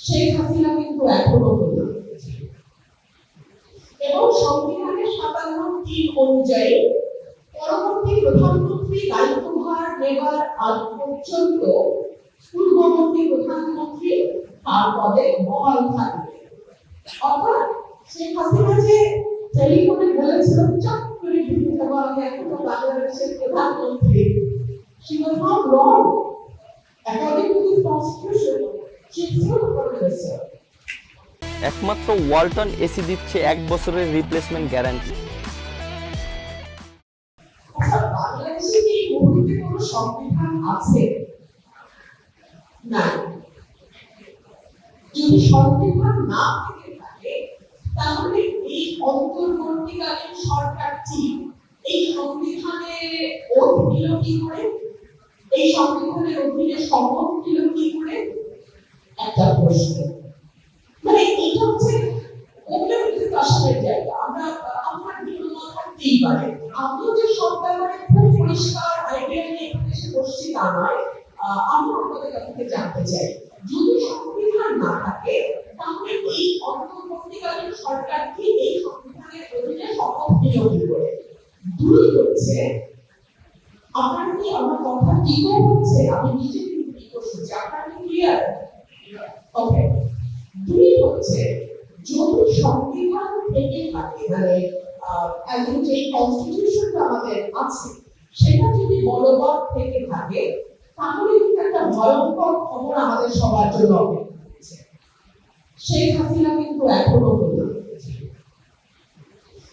শেখ হাসিনা কিন্তু এখনও প্রধানমন্ত্রী এবং সংবিধানের সাতান্ন তিন অনুযায়ী পরবর্তী প্রধানমন্ত্রী দায়িত্বভার নেবার আগ পর্যন্ত পূর্ববর্তী প্রধানমন্ত্রী তার পদে বহাল থাকবে। অর্থাৎ শেখ হাসিনা যে টেলিফোনে বলেছিল চট করে ঢুকে যাব, আমি এখনও বাংলাদেশের প্রধানমন্ত্রী। she was not wrong according to একমাত্র ওয়ালটন এসি দিচ্ছে এক বছরের রিপ্লেসমেন্ট গ্যারান্টি আছে কি? এই সংবিধানের অধীনে শপথ দিল কি করে? একটা প্রশ্ন মানে এটা হচ্ছে ওপেন ডিসকাশনের জায়গা। আমরা, আমার মত থাকতেই পারে। আমিও যে সব ব্যাপারে খুব পরিষ্কার আইডিয়া নিয়ে এখানে এসে বসছি তা নয়। আমি আপনাদের কাছ থেকে জানতে চাই, যদি সংবিধান না থাকে, তাহলে এই অন্তর্বর্তীকালীন সরকারকে এই সংবিধানের অধীনে শপথ কি করে? দুই হচ্ছে, আপনার কি আমার কথা ইকো হচ্ছে? আমি নিজে কিন্তু ইকো শুনছি আপনার কি ক্লিয়ার ওকে দুই হচ্ছে যদি সংবিধান থেকে থাকে মানে আহ, যে কনস্টিটিউশনটা আমাদের আছে সেটা যদি বলবৎ থেকে থাকে তাহলে কিন্তু একটা ভয়ঙ্কর খবর আমাদের সবার জন্য অপেক্ষা করছে। শেখ হাসিনা কিন্তু এখনও প্রধানমন্ত্রী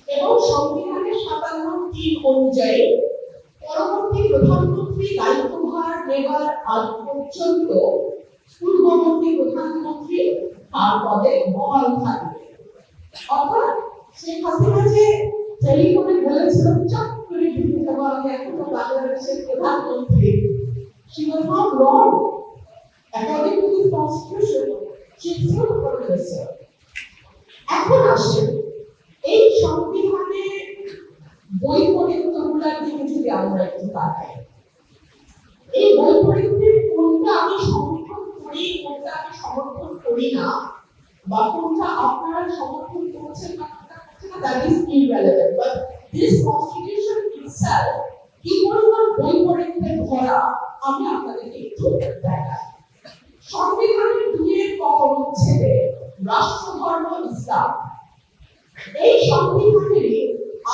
এবং সংবিধানের সাতান্ন তিন অনুযায়ী পরবর্তী প্রধানমন্ত্রী দায়িত্বভার নেবার আগ পর্যন্ত পূর্ববর্তী প্রধানমন্ত্রী তার পদে বহাল থাকবে। অর্থাৎ শেখ হাসিনা যে টেলিফোনে বলেছিল চট করে ঢুকে যাব আমি এখনও বাংলাদেশের প্রধানমন্ত্রী। She was not wrong. According to the constitution, she still এখন আসেন এই সংবিধানে বৈপরীত্যগুলোর দিকে যদি আমরা একটু তাকাই এই বৈপরীত্যের কোনটা আমি সমর্থন করি কোনটা আমি সমর্থন করি না বা কোনটা আপনারা সমর্থন করছেন বা কোনটা করছেন না দ্যাট ইজ ইররেলেভেন্ট বাট কি পরিমাণ বৈপরীত্যে ভরা আমি আপনাদেরকে একটু দেখাই। সংবিধানের দুইয়ের ক অনুচ্ছেদে রাষ্ট্র ধর্ম ইসলাম, এই সংবিধানের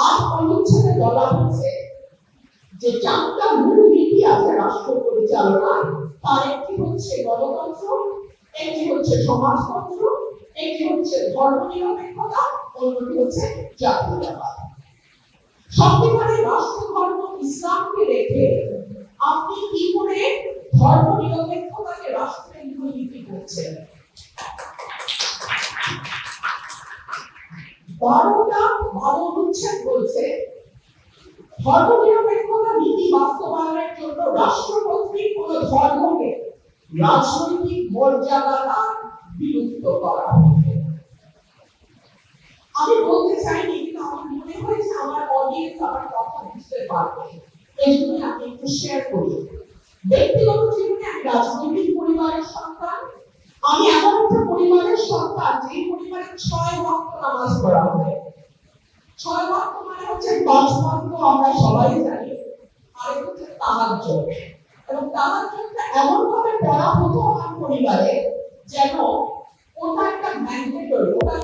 আট অনুচ্ছেদে বলা হচ্ছে যে চারটা মূল নীতি আছে রাষ্ট্র পরিচালনার, তার একটি হচ্ছে গণতন্ত্র একটি হচ্ছে সমাজতন্ত্র, একটি হচ্ছে ধর্মনিরপেক্ষতা, অন্যটি হচ্ছে জাতীয়তাবাদ। সংবিধানে রাষ্ট্র ধর্ম ইসলামকে রেখে আপনি কি করে রাষ্ট্রের নীতি করছেন? বারোটা বারো অনুচ্ছেদ বলছে, ধর্মনিরপেক্ষতা নীতি বাস্তবায়নের জন্য রাষ্ট্র কর্তৃক কোন ধর্মকে রাজনৈতিক মর্যাদা দান বিলুপ্ত করা হবে আমি বলতে চাইনি, কিন্তু আমার মনে হয়েছে আমার অডিয়েন্স আমার কথা বুঝতে পারবে। এই জন্য আমি একটু শেয়ার করি। ব্যক্তিগত জীবনে আমি রাজনৈতিক পরিবারের সন্তান। আমি এমন একটা পরিবারের সন্তান যে পরিবারে ছয় ভক্ত নামাজ পড়া হয়। ছয় ভক্ত মানে হচ্ছে পাঁচ ভক্ত আমরা সবাই জানি, আর হচ্ছে তাহাজ্জুদ। এবং তাহাজ্জুদটা এমন ভাবে পড়া হতো আমার পরিবারে যেন ওটা একটা ম্যান্ডেটরি ওটা